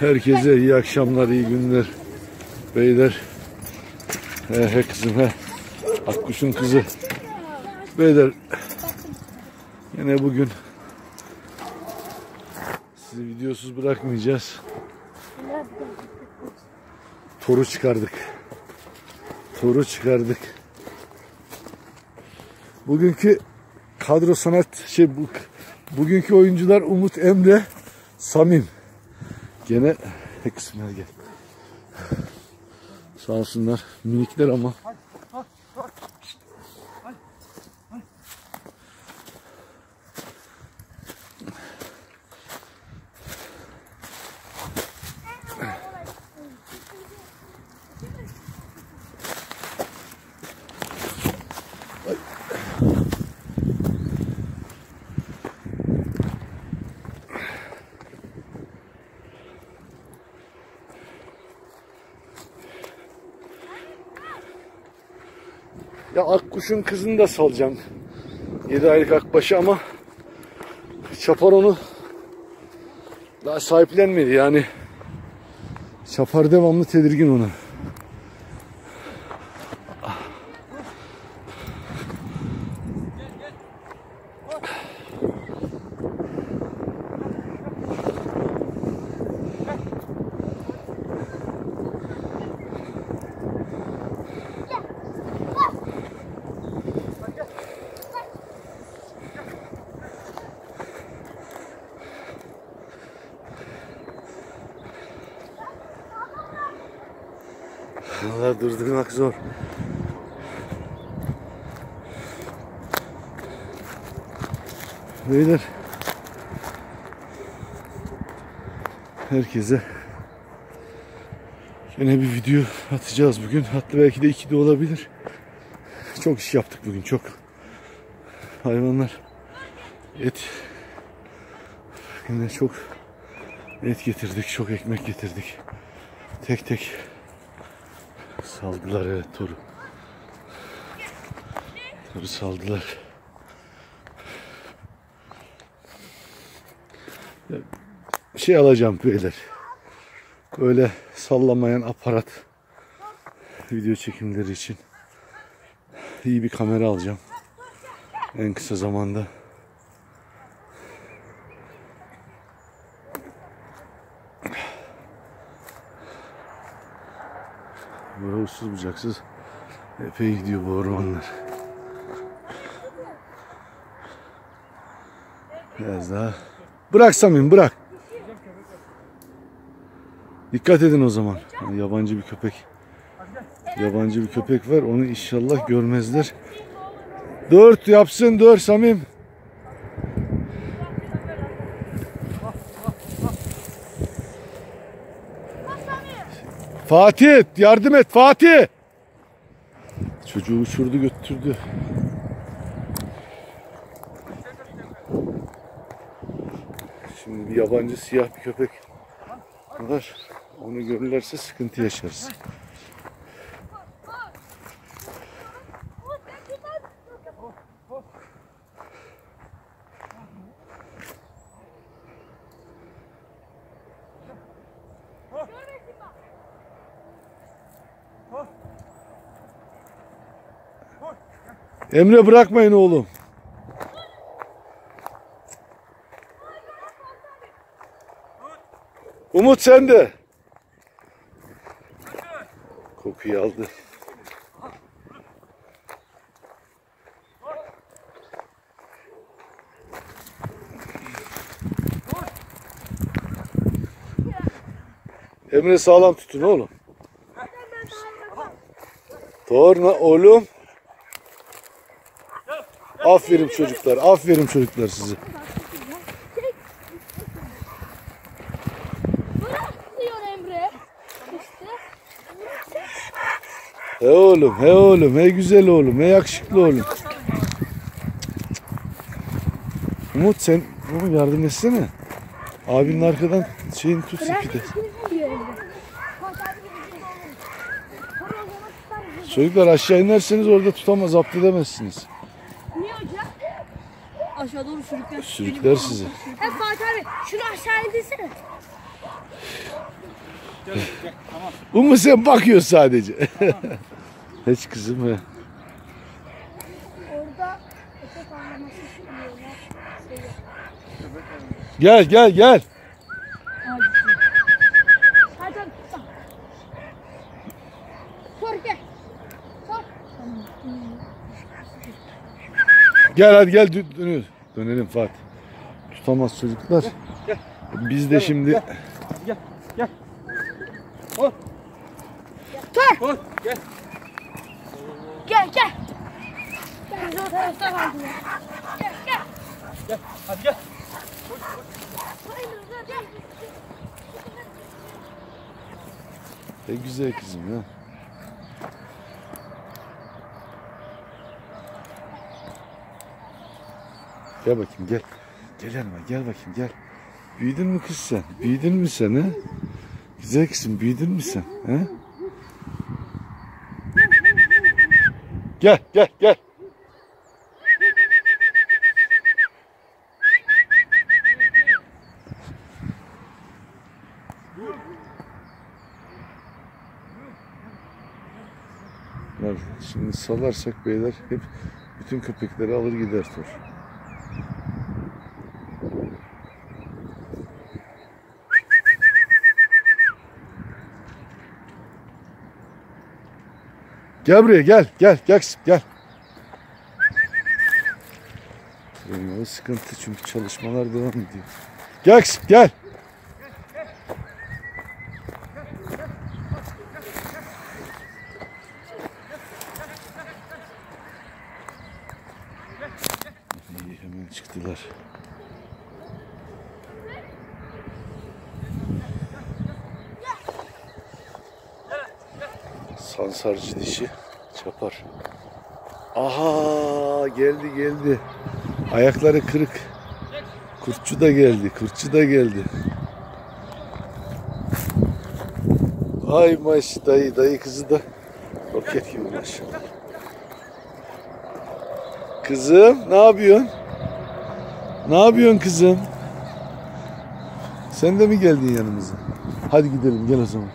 Herkese iyi akşamlar, iyi günler. Beyler. He, he kızım he. Akkuş'un kızı. Beyler. Yine bugün sizi videosuz bırakmayacağız. Toru çıkardık. Toru çıkardık. Bugünkü kadro sanat şey bu bugünkü oyuncular Umut Emre, Samim. Gene kısımlar gel. Sağ olsunlar minikler ama. Ya Akkuş'un kızını da salacağım. 7 aylık akbaşı ama Çapar onu daha sahiplenmedi yani. Çapar devamlı tedirgin ona. Durdurmak zor. Beyler. Herkese yine bir video atacağız bugün. Hatta belki de iki de olabilir. Çok iş yaptık bugün çok. Hayvanlar et yine çok et getirdik, çok ekmek getirdik. Tek tek Saldılar evet toru. Toru saldılar. Ya, Şey alacağım beyler. Böyle sallamayan aparat video çekimleri için iyi bir kamera alacağım. En kısa zamanda. Böyle uçsuz bucaksız epey gidiyor bu ormanlar. Biraz daha. Bırak Samim bırak. Dikkat edin o zaman. Yani yabancı bir köpek. Yabancı bir köpek var. Onu inşallah görmezler. Dört yapsın dur Samim. Fatih yardım et Fatih. Çocuğu uçurdu götürdü. Şimdi bir yabancı siyah bir köpek var. Onu görürlerse sıkıntı yaşarız. Emre bırakmayın oğlum. Umut sen de. Kokuyu aldı. Emre sağlam tutun oğlum. Torna oğlum. Aferin çocuklar. Aferin çocuklar. İşte. He oğlum, he oğlum, he güzel oğlum, he yakışıklı oğlum. Umut sen oğlum yardım etsene. Abinin arkadan şeyini tut ipi de. diyor Emre. Çocuklar aşağı inerseniz orada tutamaz, zapt edemezsiniz. Aşağı doğru sürükler. Sürükler sizi. Hep Fatih abi şunu aşağı indirsene. Umu sen bakıyor sadece. Hiç kızım he. Gel gel gel. gel. Hadi gel dö- dönüyoruz. Dönelim Fatih. Tutamaz çocuklar. Biz de şimdi Hadi gel. Gel. Koş. Gel. Koş. Gel. Gel gel. Gel biz o tarafta kaldık ya. Gel gel. Gel. Hadi gel. Hayır, gel. ne güzel kızım ya. Gel bakayım gel. Gel yanıma gel bakayım gel. Büyüdün mü kız sen? Büyüdün mü sen ha? Güzel kızım büyüdün mü sen? Ha? Gel gel gel. Şimdi salarsak beyler hep bütün köpekleri alır gider tor. Gel buraya gel gel gel gel. Yolu sıkıntı çünkü çalışmalar devam ediyor. Gel gel. İyi hemen çıktılar. Sansarcı dişi çapar. Aha geldi geldi. Ayakları kırık. Kurtçu da geldi. Kurtçu da geldi. Ay maş dayı dayı kızı da roket gibi maşallah. Kızım ne yapıyorsun? Ne yapıyorsun kızım? Sen de mi geldin yanımıza? Hadi gidelim gel o zaman.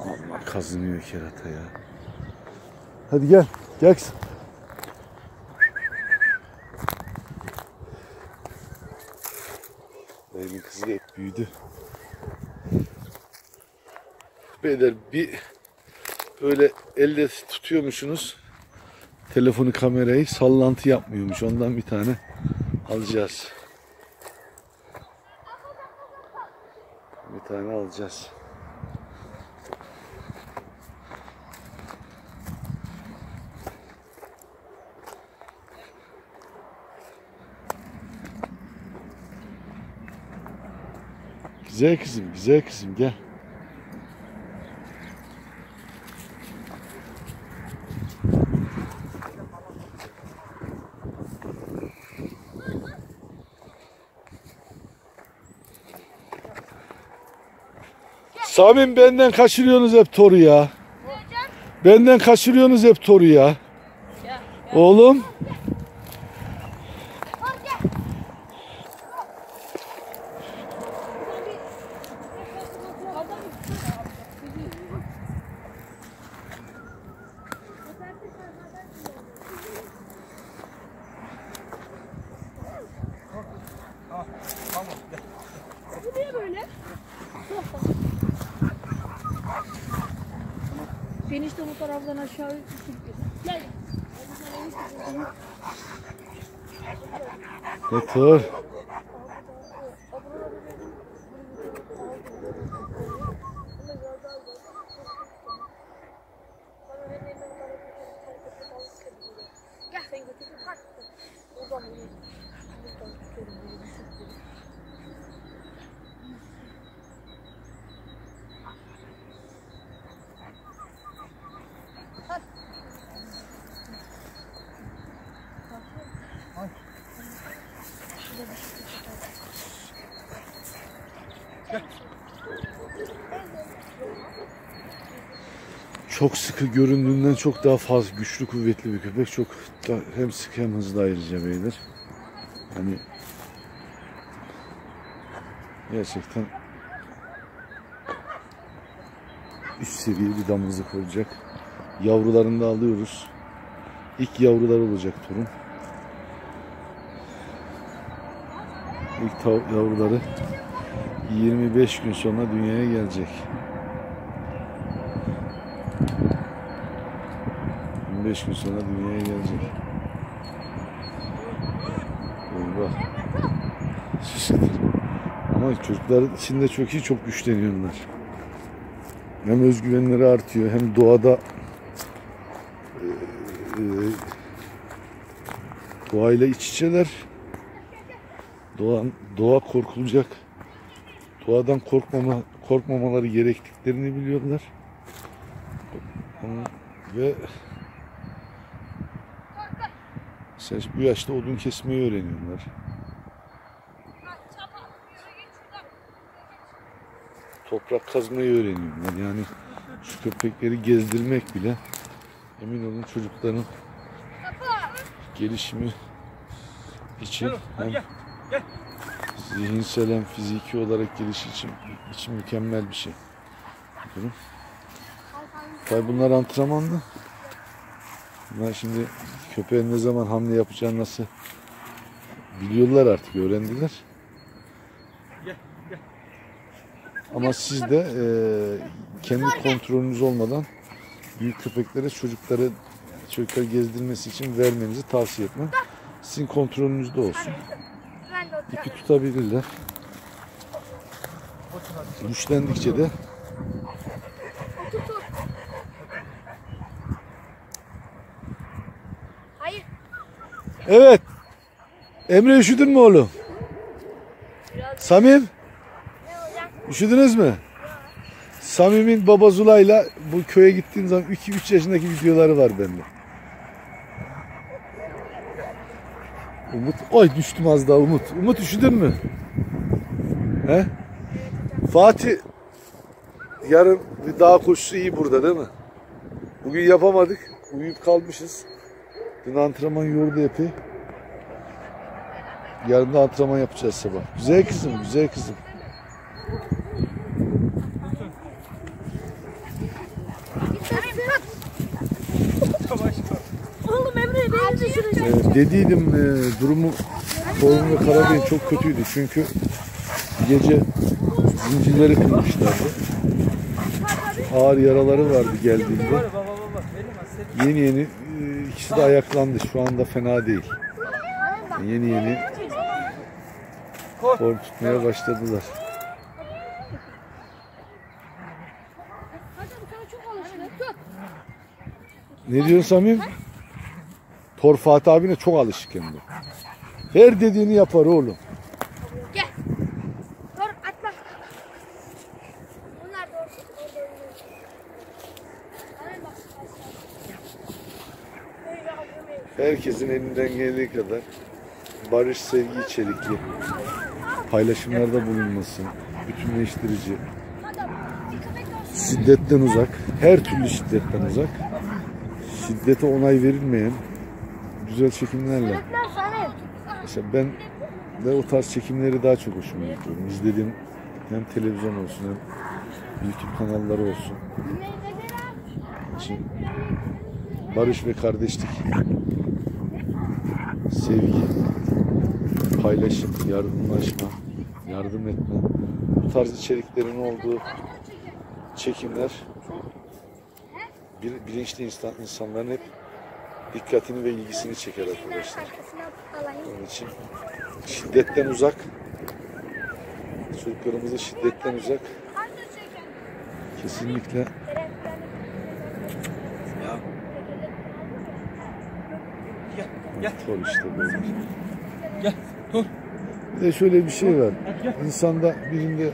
Allah kazınıyor kerata ya. Hadi gel. Gel kızım. Dayımın kızı da hep büyüdü. Beyler bir böyle elde tutuyormuşsunuz. Telefonu kamerayı sallantı yapmıyormuş. Ondan bir tane alacağız. Bir tane alacağız. Güzel kızım, güzel kızım gel. Samim benden kaçırıyorsunuz hep toru ya. Benden kaçırıyorsunuz hep toru ya. Oğlum. Bu niye böyle? Beni işte bu taraftan aşağı sürüklüyor. Gel. Otur. Gel Çok sıkı göründüğünden çok daha fazla güçlü kuvvetli bir köpek. Çok hem sıkı hem hızlı ayrıca beyler. Hani Gerçekten üst seviye bir damızlık olacak. Yavrularını da alıyoruz. İlk yavrular olacak torun. İlk yavruları 25 gün sonra dünyaya gelecek. 25 gün sonra dünyaya gelecek. Eyvah. Şiştir. Ama çocuklar içinde çok iyi, çok güçleniyorlar. Hem özgüvenleri artıyor, hem doğada e, doğayla iç içeler. Doğa, doğa korkulacak. Doğadan korkmama, korkmamaları gerektiklerini biliyorlar. Ve Mesela bu yaşta odun kesmeyi öğreniyorlar. Toprak kazmayı öğreniyorlar. Yani şu köpekleri gezdirmek bile emin olun çocukların gelişimi için hem zihinsel hem fiziki olarak gelişi için, için mükemmel bir şey. Bakın. Tabii bunlar antrenmanlı. Bunlar şimdi köpeğin ne zaman hamle yapacağını nasıl biliyorlar artık, öğrendiler. Gel. Gel. Ama siz de e, kendi kontrolünüz olmadan büyük köpeklere çocukları çocukları gezdirmesi için vermenizi tavsiye etmem. Sizin kontrolünüzde olsun. Ben de oturamam. İpi tutabilirler. Güçlendikçe de Evet. Emre üşüdün mü oğlum? Samim? Ne hocam? Üşüdünüz mü? Samim'in baba Zula'yla bu köye gittiğim zaman 2-3 yaşındaki videoları var bende. Umut, ay düştüm az daha Umut. Umut üşüdün mü? He? Fatih, yarın bir dağ koşusu iyi burada değil mi? Bugün yapamadık, uyuyup kalmışız. Dün antrenman yordu epey. Yarın da antrenman yapacağız sabah. Güzel kızım, güzel kızım. Oğlum Emre beni düşürecek. Ee, dediydim e, durumu Torun ve Karabey'in çok kötüydü çünkü gece zincirleri kırmışlardı. Ağır yaraları vardı geldiğinde. Yeni yeni ikisi de ayaklandı. Şu anda fena değil. Yeni yeni form tutmaya başladılar. Ne diyorsun Samim? Tor Fatih abine çok alışık hem de. Her dediğini yapar oğlum. Gel. Dur atla. Bunlar da orada. orada oynuyor. Hemen bak. Böyle alıyorum. Herkesin elinden geldiği kadar barış, sevgi içerikli paylaşımlarda bulunması, bütünleştirici, şiddetten uzak, her türlü şiddetten uzak, şiddete onay verilmeyen güzel çekimlerle. Mesela ben de o tarz çekimleri daha çok hoşuma gidiyor. İzlediğim hem televizyon olsun hem YouTube kanalları olsun. için barış ve kardeşlik, sevgi, paylaşım, yardımlaşma, yardım etme, bu tarz içeriklerin olduğu çekimler bil- bilinçli insan, insanların hep dikkatini ve ilgisini çeker arkadaşlar. Onun için şiddetten uzak, çocuklarımızı şiddetten uzak, kesinlikle Gel. Tor işte böyle. Gel. Dur. Bir de şöyle bir şey var. İnsanda birinde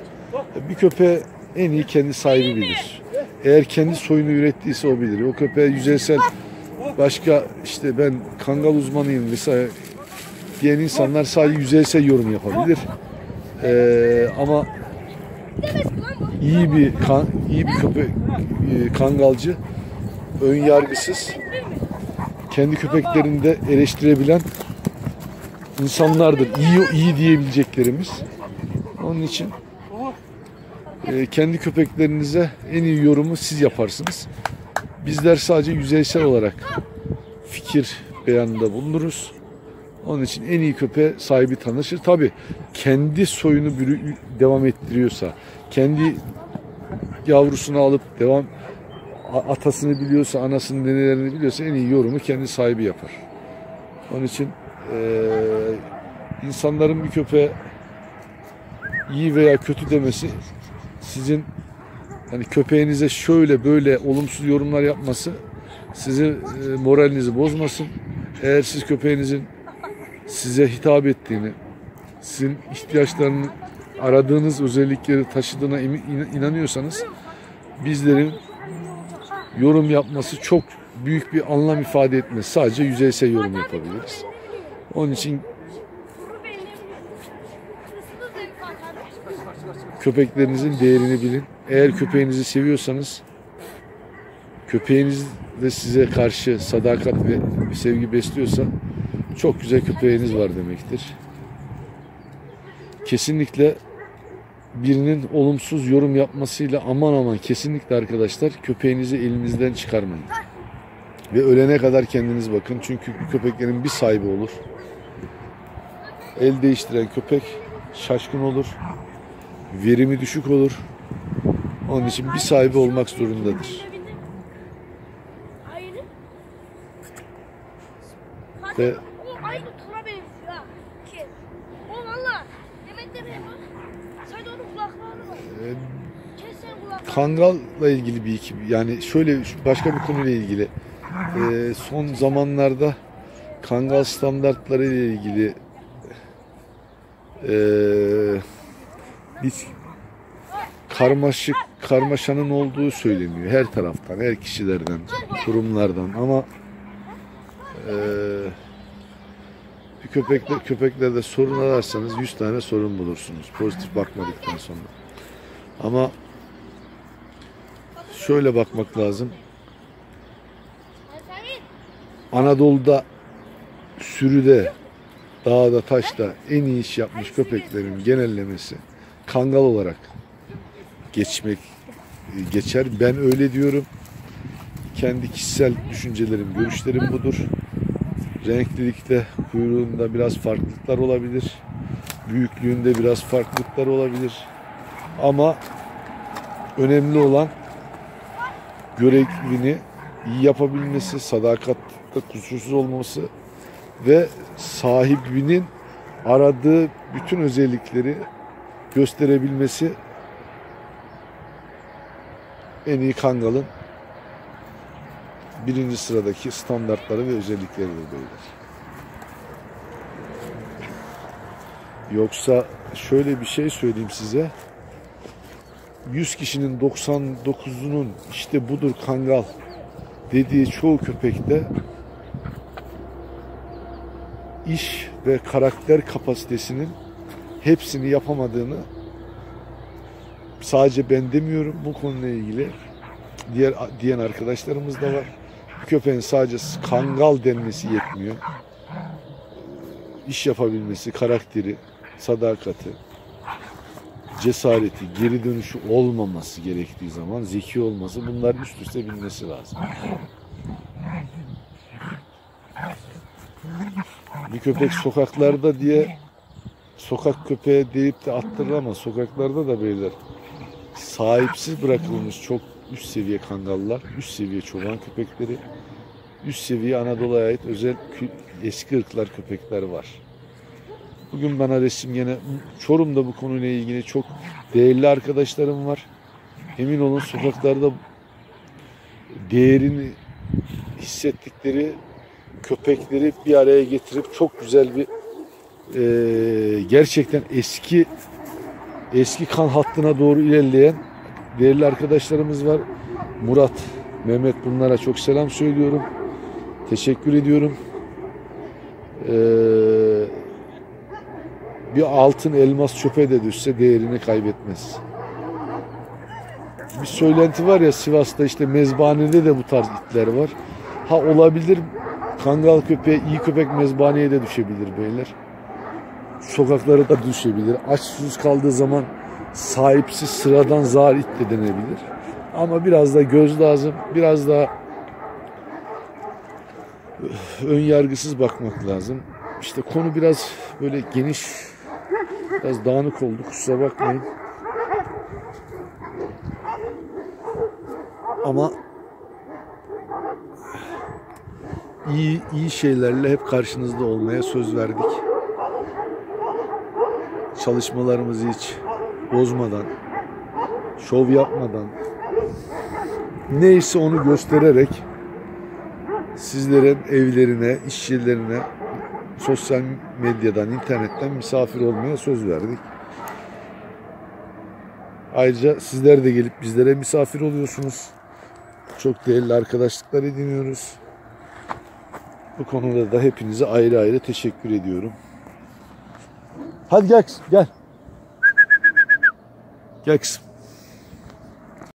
bir köpeğe en iyi kendi sahibi bilir. Eğer kendi soyunu ürettiyse o bilir. O köpeğe yüzeysel başka işte ben kangal uzmanıyım vesaire diyen insanlar sadece yüzeysel yorum yapabilir. Ee, ama iyi bir kan, iyi bir köpek kangalcı ön yargısız kendi köpeklerini de eleştirebilen insanlardır. İyi iyi diyebileceklerimiz. Onun için e, kendi köpeklerinize en iyi yorumu siz yaparsınız. Bizler sadece yüzeysel olarak fikir beyanında bulunuruz. Onun için en iyi köpeğe sahibi tanışır. Tabi kendi soyunu devam ettiriyorsa, kendi yavrusunu alıp devam atasını biliyorsa, anasının nenelerini biliyorsa en iyi yorumu kendi sahibi yapar. Onun için eee, insanların bir köpeğe iyi veya kötü demesi sizin hani köpeğinize şöyle böyle olumsuz yorumlar yapması sizi e, moralinizi bozmasın. Eğer siz köpeğinizin size hitap ettiğini, sizin ihtiyaçlarını aradığınız özellikleri taşıdığına inanıyorsanız bizlerin yorum yapması çok büyük bir anlam ifade etmez. Sadece yüzeysel yorum yapabiliriz. Onun için köpeklerinizin değerini bilin. Eğer köpeğinizi seviyorsanız köpeğiniz de size karşı sadakat ve sevgi besliyorsa çok güzel köpeğiniz var demektir. Kesinlikle birinin olumsuz yorum yapmasıyla aman aman kesinlikle arkadaşlar köpeğinizi elinizden çıkarmayın. Ve ölene kadar kendiniz bakın. Çünkü köpeklerin bir sahibi olur. El değiştiren köpek şaşkın olur. Verimi düşük olur. Onun için bir sahibi olmak zorundadır. Ve- o aynı Tura benziyor ha. Ki. O valla. Demet de benim. Sadece onun kulaklarını var. Ee, Kes sen kulaklarını. Kangal'la ilgili bir iki yani şöyle başka bir konuyla ilgili. Ee, son zamanlarda Kangal standartları ile ilgili ee, bir karmaşık karmaşanın olduğu söyleniyor her taraftan her kişilerden kurumlardan. Ama ee, bir köpekle köpeklerde sorun ararsanız 100 tane sorun bulursunuz pozitif bakmadıktan sonra. Ama şöyle bakmak lazım. Anadolu'da sürüde, dağda, taşta en iyi iş yapmış köpeklerin genellemesi kangal olarak geçmek e, geçer. Ben öyle diyorum. Kendi kişisel düşüncelerim, görüşlerim budur. Renklilikte, kuyruğunda biraz farklılıklar olabilir. Büyüklüğünde biraz farklılıklar olabilir. Ama önemli olan görevini iyi yapabilmesi, sadakatte kusursuz olması ve sahibinin aradığı bütün özellikleri gösterebilmesi en iyi kangalın birinci sıradaki standartları ve özellikleridir beyler. Yoksa şöyle bir şey söyleyeyim size. 100 kişinin 99'unun işte budur kangal dediği çoğu köpekte iş ve karakter kapasitesinin hepsini yapamadığını sadece ben demiyorum bu konuyla ilgili diğer diyen arkadaşlarımız da var. Bu köpeğin sadece kangal denmesi yetmiyor. İş yapabilmesi, karakteri, sadakati, cesareti, geri dönüşü olmaması gerektiği zaman zeki olması bunlar üst üste binmesi lazım. Bir köpek sokaklarda diye sokak köpeği deyip de attırır ama sokaklarda da beyler sahipsiz bırakılmış çok üst seviye kangallar, üst seviye çoban köpekleri, üst seviye Anadolu'ya ait özel eski ırklar köpekler var. Bugün bana resim gene Çorum'da bu konuyla ilgili çok değerli arkadaşlarım var. Emin olun sokaklarda değerini hissettikleri köpekleri bir araya getirip çok güzel bir eee, gerçekten eski eski kan hattına doğru ilerleyen değerli arkadaşlarımız var. Murat, Mehmet bunlara çok selam söylüyorum. Teşekkür ediyorum. Eee bir altın elmas çöpe de düşse değerini kaybetmez. Bir söylenti var ya Sivas'ta işte mezbanede de bu tarz itler var. Ha olabilir kangal köpeği iyi köpek mezbaneye de düşebilir beyler. Sokaklara da düşebilir. Aç susuz kaldığı zaman sahipsiz sıradan zalit de denebilir. Ama biraz da göz lazım. Biraz da ön yargısız bakmak lazım. İşte konu biraz böyle geniş, biraz dağınık oldu. Kusura bakmayın. Ama iyi iyi şeylerle hep karşınızda olmaya söz verdik. Çalışmalarımızı hiç bozmadan, şov yapmadan, neyse onu göstererek sizlerin evlerine, iş yerlerine, sosyal medyadan, internetten misafir olmaya söz verdik. Ayrıca sizler de gelip bizlere misafir oluyorsunuz. Çok değerli arkadaşlıklar ediniyoruz. Bu konuda da hepinize ayrı ayrı teşekkür ediyorum. Hadi gel gel. Gel kızım.